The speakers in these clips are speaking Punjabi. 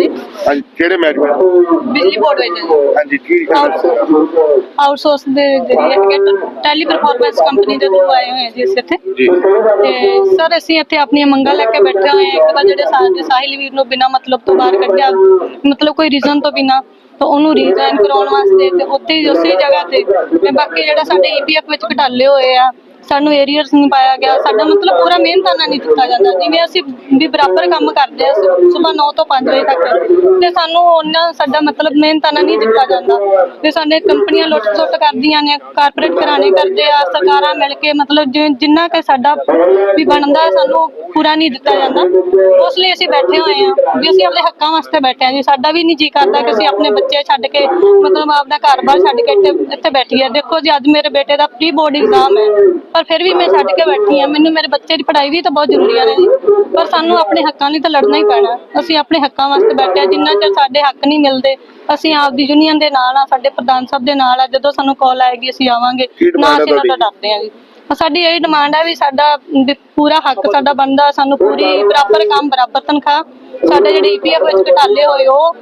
ਜੀ ਹਾਂਜੀ ਕਿਹੜੇ ਮਹਿਕਮੇ ਬਿਜਲੀ ਬੋਰਡ ਵਿੱਚ। ਜੀ ਹਾਂਜੀ ਕੀ ਆਊਟਸੋਰਸ ਦੇ ਜਰੀਏ ਟੈਲੀ ਪਰਫਾਰਮੈਂਸ ਕੰਪਨੀ ਦੇ ਥਰੂ ਆਏ ਹੋਏ ਹਾਂ ਜੀ ਅਸੀਂ ਇੱਥੇ। ਜੀ। ਤੇ ਸਰ ਅਸੀਂ ਇੱਥੇ ਆਪਣੀਆਂ ਮੰਗਾਂ ਲੈ ਕੇ ਬੈਠੇ ਹੋਏ ਹਾਂ ਇੱਕ ਤਾਂ ਜਿਹੜੇ ਸਾਡੇ ਸਾਹਿਲ ਵੀਰ ਨੂੰ ਬਿਨਾਂ ਮਤਲਬ ਤੋਂ ਬਾਹਰ ਕੱਢਿਆ ਮਤਲਬ ਕੋਈ ਰੀਜ਼ਨ ਤੋਂ ਬਿਨਾਂ ਤਾਂ ਉਹਨੂੰ ਰੀਜ਼ਾਈਨ ਕਰਾਉਣ ਵਾਸਤੇ ਤੇ ਉੱਥੇ ਹੀ ਉਸੇ ਜਗ੍ਹਾ ਤੇ। ਤੇ ਬਾਕੀ ਜਿਹੜਾ ਸਾਡੇ ਈਪੀਐਫ ਵਿੱਚ ਘਟਾਲੇ ਹੋਏ ਆ ਸਾਨੂੰ ਏਰੀਅਰਸ ਨਹੀਂ ਪਾਇਆ ਗਿਆ। ਸਾਡਾ ਮਤਲਬ ਪੂਰਾ ਮਿਹਨਤਾਨਾ ਨਹੀਂ ਦਿੱਤਾ ਜਾਂਦਾ। ਜਿਵੇਂ ਅਸੀਂ ਵੀ ਬਰਾਬਰ ਕੰਮ ਕਰਦੇ ਆ ਸਵੇਰ 9 ਤੋਂ 5 ਵਜੇ ਤੱਕ। ਤੇ ਸਾਨੂੰ ਉਹਨਾਂ ਸਾਡਾ ਮਤਲਬ ਮਿਹਨਤਾਨਾ ਨਹੀਂ ਦਿੱਤਾ ਜਾਂਦਾ। ਤੇ ਸਾਡੇ ਕੰਪਨੀਆਂ ਲੁੱਟ ਸੁੱਟ ਕਰਦੀਆਂ ਨੇ ਕਾਰਪੋਰੇਟ ਘਰਾਣੇ ਕਰਦੇ ਆ, ਸਰਕਾਰਾਂ ਮਿਲ ਕੇ ਮਤਲਬ ਜਿੰਨਾ ਕਿ ਸਾਡਾ ਵੀ ਬਣਦਾ, ਸਾਨੂੰ ਪੂਰਾ ਨਹੀਂ ਦਿੱਤਾ ਜਾਂਦਾ। ਉਸ ਲਈ ਅਸੀਂ ਬੈਠੇ ਹੋਏ ਆ ਵੀ ਅਸੀਂ ਆਪਣੇ ਹੱਕਾਂ ਵਾਸਤੇ ਬੈਠੇ ਆ ਜੀ। ਸਾਡਾ ਵੀ ਨਹੀਂ ਜੀ ਕਰਦਾ ਕਿ ਅਸੀਂ ਆਪਣੇ ਬੱਚੇ ਛੱਡ ਕੇ ਮਤਲਬ ਆਪਣਾ ਘਰ-ਬਾਰ ਛੱਡ ਕੇ ਇੱਥੇ ਬੈਠੀਏ। ਦੇਖੋ ਜੀ, ਅੱਜ ਮੇਰੇ ਬੇਟੇ ਦਾ ਪ੍ਰੀ ਬੋਰਡ ਐਗਜ਼ਾਮ ਹੈ। ਪਰ ਫਿਰ ਵੀ ਮੈਂ ਛੱਡ ਕੇ ਬੈਠੀ ਆ ਮੈਨੂੰ ਮੇਰੇ ਬੱਚੇ ਦੀ ਪੜ੍ਹਾਈ ਵੀ ਤਾਂ ਬਹੁਤ ਜ਼ਰੂਰੀ ਹੈ ਜੀ। ਪਰ ਸਾਨੂੰ ਆਪਣੇ ਹੱਕਾਂ ਲਈ ਤਾਂ ਲੜਨਾ ਹੀ ਪੈਣਾ। ਅਸੀਂ ਆਪਣੇ ਹੱਕਾਂ ਵਾਸਤੇ ਬੈਠੇ ਆ ਜਿੰਨਾ ਚਿਰ ਸਾਡੇ ਹੱਕ ਨਹੀਂ ਮਿਲਦੇ ਅਸੀਂ ਆਪਦੀ ਯੂਨੀਅਨ ਦੇ ਨਾਲ ਆ ਸਾਡੇ ਪ੍ਰਧਾਨ ਸਾਹਿਬ ਦੇ ਨਾਲ ਆ ਜਦੋਂ ਸਾਨੂੰ ਕਾਲ ਆਏਗੀ ਅਸੀਂ ਆਵਾਂਗੇ। ਨਾ ਹੈ ਅਸੀਂ ਨਾ ਤੁਹਾਡੀ? ਡਰਦੇ ਆ ਜੀ। ਸਾਡੀ ਇਹ ਡਿਮਾਂਡ ਹੈ ਵੀ ਸਾਡਾ ਪੂਰਾ ਹੱਕ ਸਾਡਾ ਬਣਦਾ ਸਾਨੂੰ ਪੂਰੀ ਬਰਾਬਰ ਕੰਮ ਬਰਾਬਰ ਤਨਖਾਹ ਸਾਡੇ ਜਿਹੜੇ ਈਪੀਐਫ ਵਿੱਚ ਘਟਾਲੇ ਹੋਏ, ਉਹ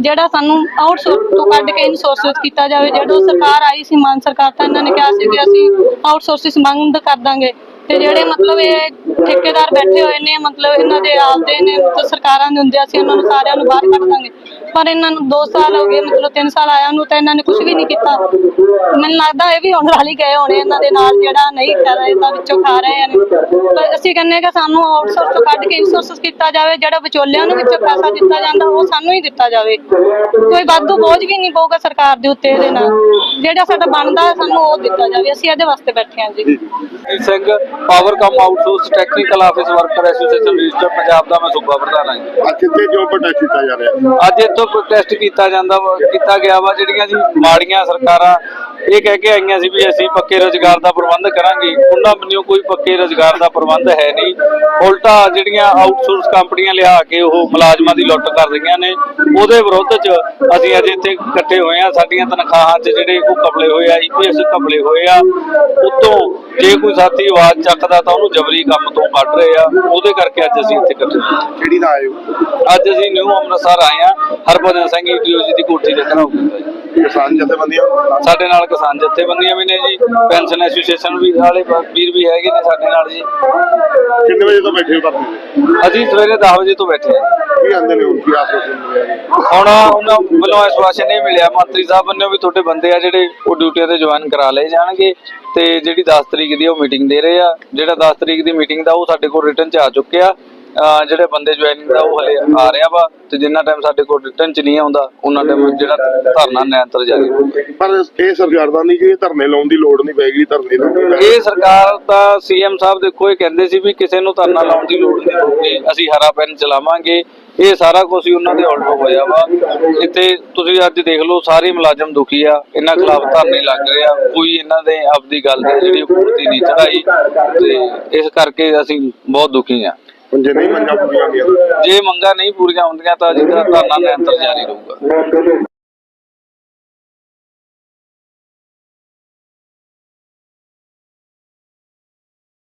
ਜਿਹੜਾ ਸਾਨੂੰ ਆਊਟਸੋਰਸ ਤੋਂ ਕੱਢ ਕੇ ਇਨਸੋਰਸ ਕੀਤਾ ਜਾਵੇ ਜਦੋਂ ਸਰਕਾਰ ਆਈ ਸੀ, ਮਾਨ ਸਰਕਾਰ, ਤਾਂ ਇਹਨਾਂ ਨੇ ਕਿਹਾ ਸੀ ਕਿ ਅਸੀਂ ਆਊਟਸੋਰਸਿਸ ਮੰਗ ਕਰ ਦਾਂਗੇ। ਤੇ ਜਿਹੜੇ ਮਤਲਬ ਇਹ ਠੇਕੇਦਾਰ ਬੈਠੇ ਹੋਏ ਨੇ, ਮਤਲਬ ਇਹਨਾਂ ਦੇ ਆਪਦੇ ਨੇ, ਮਤਲਬ ਸਰਕਾਰਾਂ ਦੇ ਹੁੰਦੇ ਅਸੀਂ ਉਹਨਾਂ ਨੂੰ ਸਾਰਿਆਂ ਨੂੰ ਬਾਹਰ ਕੱਢ ਦਾਂਗੇ। ਪਰ ਇਹਨਾਂ ਨੂੰ 2 ਸਾਲ ਹੋ ਗਏ ਮਤਲਬ 3 ਸਾਲ ਆਇਆ ਨੂੰ ਤਾਂ ਇਹਨਾਂ ਨੇ ਕੁਝ ਵੀ ਨਹੀਂ ਕੀਤਾ। ਮੈਨੂੰ ਲੱਗਦਾ ਇਹ ਵੀ ਹੁਣ ਰਲ ਹੀ ਗਏ ਹੋਣੇ ਇਹਨਾਂ ਦੇ ਨਾਲ ਜਿਹੜਾ ਨਹੀਂ ਕਰ ਰਹੇ ਤਾਂ ਵਿੱਚੋਂ ਖਾ ਰਹੇ ਨੇ। ਪਰ ਅਸੀਂ ਕਹਿੰਦੇ ਕਿ ਸਾਨੂੰ ਆਊਟਸੋਰਸ ਤੋਂ ਕੱਢ ਕੇ ਇਨਸੋਰਸ ਕੀਤਾ ਜਾਵੇ ਜਿਹੜਾ ਵਿਚੋਲਿਆਂ ਨੂੰ ਵਿੱਚੋਂ ਪੈਸਾ ਦਿੱਤਾ ਜਾਂਦਾ ਉਹ ਸਾਨੂੰ ਹੀ ਦਿੱਤਾ ਜਾਵੇ। ਕੋਈ ਵਾਧੂ ਬੋਝ ਵੀ ਨਹੀਂ ਪਊਗਾ ਸਰਕਾਰ ਦੇ ਉੱਤੇ ਇਹਦੇ ਨਾਲ। ਜਿਹੜਾ ਸਾਡਾ ਬਣਦਾ ਸਾਨੂੰ ਉਹ ਦਿੱਤਾ ਜਾਵੇ। ਅਸੀਂ ਇਹਦੇ ਵਾਸਤੇ ਬੈਠੇ ਹਾਂ ਜੀ। Singh power com outsource technical office worker association register Punjab ਦਾ ਮੈਂ ਸੂਬਾ ਪ੍ਰਧਾਨ ਹਾਂ ਜੀ। ਅੱਜ ਕਿੱਥੇ ਕਿਉਂ ਪ੍ਰੋਟੈਸਟ ਕੀਤਾ ਜਾ ਰਿਹਾ। ਅੱਜ ਇੱਥੋਂ ਪ੍ਰੋਟੈਸਟ ਕੀਤਾ ਜਾਂਦਾ ਵਾ- ਕੀਤਾ ਗਿਆ ਵਾ ਜਿਹੜੀਆਂ ਜੀ ਮਾੜੀਆਂ ਸਰਕਾਰਾਂ ਇਹ ਕਹਿ ਕੇ ਆਈਆਂ ਸੀ ਵੀ ਅਸੀਂ ਪੱਕੇ ਰੋਜ਼ਗਾਰ ਦਾ ਪ੍ਰਬੰਧ ਕਰਾਂਗੇ। ਉਹਨਾਂ ਬੰਨਿਓ ਕੋਈ ਪੱਕੇ ਰੋਜ਼ਗਾਰ ਦਾ ਪ੍ਰਬੰਧ ਹੈ ਨਹੀਂ। ਉਲਟਾ ਜਿਹੜੀਆਂ ਆਊਟਸੋਰਸ ਕੰਪਨੀਆਂ ਲਿਆ ਕੇ ਉਹ ਮੁਲਾਜ਼ਮਾਂ ਦੀ ਲੁੱਟ ਕਰ ਰਹੀਆਂ ਨੇ। ਉਹਦੇ ਵਿਰੁੱਧ 'ਚ ਅਸੀਂ ਅੱਜ ਇੱਥੇ ਇਕੱਠੇ ਹੋਏ ਆ ਸਾਡੀਆਂ ਤਨਖਾਹਾਂ 'ਚ ਜਿਹੜੇ ਉਹ ਕਪਲੇ ਹੋਏ ਆ ਈਪੀਐਸ ਕਪਲੇ ਹੋਏ ਆ। ਉਤੋਂ ਜੇ ਕੋਈ ਸਾਥੀ ਆਵਾਜ਼ ਚੱਕਦਾ ਤਾਂ ਉਹਨੂੰ ਜਬਰੀ ਕੰਮ ਤੋਂ ਕੱਢ ਰਹੇ ਆ। ਉਹਦੇ ਕਰਕੇ ਅੱਜ ਅਸੀਂ ਇੱਥੇ ਇਕੱਠੇ। ਕਿਹੜੀ ਦਾ ਆਏ ਹੋ? ਅੱਜ ਅਸੀਂ ਨਿਊ ਅੰਮ੍ਰਿਤਸਰ ਆਏ ਆ ਹਰਭਜਨ ਸਿੰਘ ਜੀ ਦੀ ਕੋਠੀ ਦੇ ਜੀ ਕਿਸਾਨ ਜਥੇਬੰਦੀਆਂ? ਸਾਡੇ ਨਾਲ ਕਿਸਾਨ ਜਥੇਬੰਦੀਆਂ ਵੀ ਨੇ ਜੀ ਪੈਨਸ਼ਨ ਐਸੋਸੀਏਸ਼ਨ ਵੀ ਵਾਲੇ ਵੀਰ ਵੀ ਹੈਗੇ ਨੇ ਸਾਡੇ ਨਾਲ ਜੀ। ਕਿੰਨੇ ਵਜੇ ਤੋਂ ਬੈਠੇ ਹੋ ਧਰਨੇ ਅਸੀਂ ਸਵੇਰੇ 10 ਵਜੇ ਤੋਂ ਬੈਠੇ ਹਾਂ। ਕੀ ਆਂਦੇ ਨੇ ਹੁਣ? ਕੀ ਆਸੋਸਨ ਮਿਲਿਆ ਹੁਣ ਉਹਨਾਂ ਵੱਲੋਂ ਆਸ਼ਵਾਸਨ ਇਹ ਮਿਲਿਆ। ਮੰਤਰੀ ਸਾਹਿਬ ਵੱਲੋਂ ਵੀ ਤੁਹਾਡੇ ਬੰਦੇ ਆ ਜਿਹੜੇ ਉਹ ਡਿਊਟੀਆਂ ਤੇ ਜੁਆਇਨ ਕਰਾ ਲਏ ਜਾਣਗੇ ਤੇ ਜਿਹੜੀ 10 ਤਰੀਕ ਦੀ ਉਹ ਮੀਟਿੰਗ ਦੇ ਰਹੇ ਆ। ਜਿਹੜਾ 10 ਤਰੀਕ ਦੀ ਮੀਟਿੰਗ ਦਾ ਉਹ ਸਾਡੇ ਕੋਲ ਰਿਟਰਨ ਚ ਆ ਚੁੱਕਿਆ ਜਿਹੜੇ ਬੰਦੇ ਜੁਆਇਨਿੰਗ ਦਾ ਉਹ ਹਲੇ ਆ ਰਿਹਾ ਵਾ ਤੇ ਜਿੰਨਾ ਟਾਈਮ ਸਾਡੇ ਕੋਲ ਰਿਟਰਨ ਚ ਨਹੀਂ ਆਉਂਦਾ ਉਹਨਾਂ ਟਾਈਮ ਜਿਹੜਾ ਧਰਨਾ ਨਿਰੰਤਰ ਜਾਰੀ ਪਰ ਇਹ ਸਰਕਾਰ ਦਾ ਨਹੀਂ ਕਿ ਧਰਨੇ ਲਾਉਣ ਦੀ ਲੋੜ ਨਹੀਂ ਪੈਗੀ ਧਰਨੇ ਲਾਉਣ ਇਹ ਸਰਕਾਰ ਤਾਂ ਸੀਐਮ ਸਾਹਿਬ ਦੇਖੋ ਇਹ ਕਹਿੰਦੇ ਸੀ ਵੀ ਕਿਸੇ ਨੂੰ ਧਰਨਾ ਲਾਉਣ ਦੀ ਲੋੜ ਨਹੀਂ ਹੋਊਗੀ ਅਸੀਂ ਹਰਾ ਪੈਨ ਚਲਾਵਾਂਗੇ। ਇਹ ਸਾਰਾ ਕੁਝ ਹੀ ਉਹਨਾਂ ਦੇ ਉਲਟ ਹੋਇਆ ਵਾ। ਇੱਥੇ ਤੁਸੀਂ ਅੱਜ ਦੇਖ ਲਓ ਸਾਰੇ ਮੁਲਾਜ਼ਮ ਦੁਖੀ ਆ ਇਹਨਾਂ ਖਿਲਾਫ ਧਰਨੇ ਲੱਗ ਰਹੇ ਆ। ਕੋਈ ਇਹਨਾਂ ਦੇ ਆਪਦੀ ਗੱਲ ਦੀ ਜਿਹੜੀ ਪੂਰਤੀ ਨਹੀਂ ਚੜਾਈ ਤੇ ਇਸ ਕਰਕੇ ਅਸੀਂ ਬਹੁਤ ਦੁਖੀ ਆ। ਹੁਣ ਜੇ ਨਹੀਂ ਮੰਗਾਂ ਪੂਰੀਆਂ ਹੁੰਦੀਆਂ ਜੇ ਮੰਗਾਂ ਨਹੀਂ ਪੂਰੀਆਂ ਹੁੰਦੀਆਂ ਤਾਂ ਜਿਹੜਾ ਧਰਨਾ ਨਿਰੰਤਰ ਜਾਰੀ ਰਹੂਗਾ।